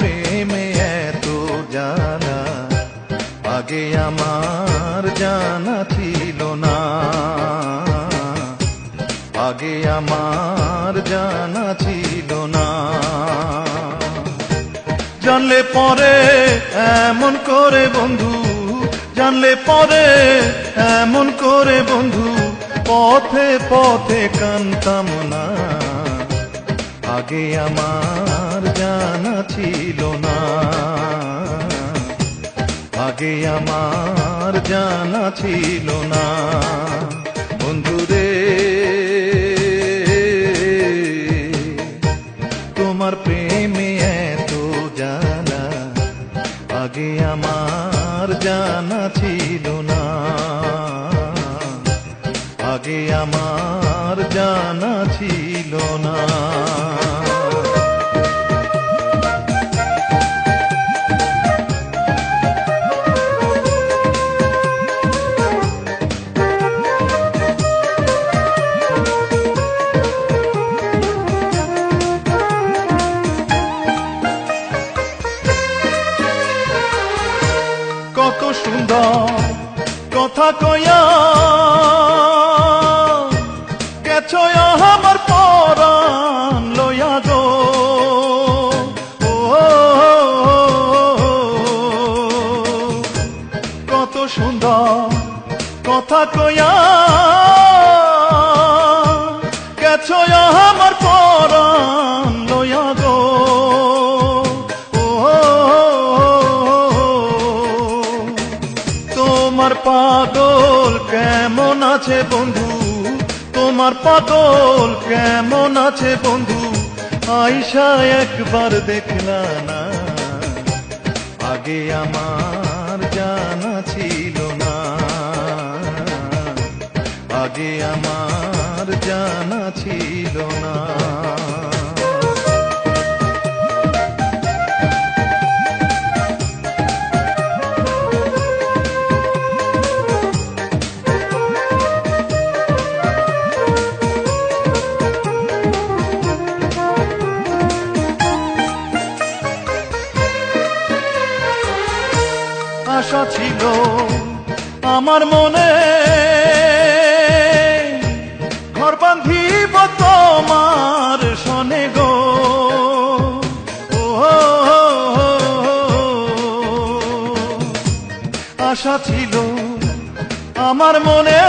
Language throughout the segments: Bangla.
প্রেমে এত জানা, আগে আমার জানা ছিল না। আগে আমার জানা ছিল না। জানলে পরে এমন করে বন্ধু, জানলে পরে এমন করে বন্ধু, পথে পথে কান্তাম না। আগে আমার জানা ছিল না। আগে আমার জানা ছিল না। বন্ধুরে, তোমার প্রেমে এত জানা আগে আমার জানা ছিল না। আগে আমার জানা ছিল না। কথা কয়া গেছ আমার পরাণ লয়া গো। কত সুন্দর কথা কয়া আছে বন্ধু? তোমার পাগল কেমন আছে বন্ধু? আইসা একবার দেখলা না। আগে আমার জানা ছিল না। আগে আমার জানা ছিল না। আশা ছিল আমার মনে। ঘর বান্ধিব তোমার শনে গো। আশা ছিল আমার মনে।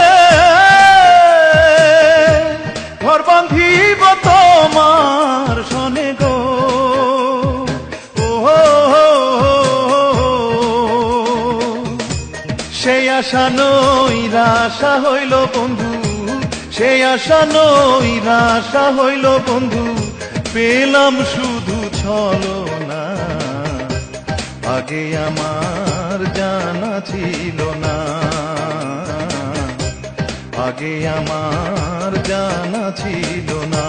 ঘর বান্ধিব তোমার শনে গো। আশা নৈরাশা হইল বন্ধু। সেই আশা নৈরাশা হইল বন্ধু। পেলাম শুধু ছলো না আগে আমার জানা ছিল না। আগে আমার জানা ছিল না।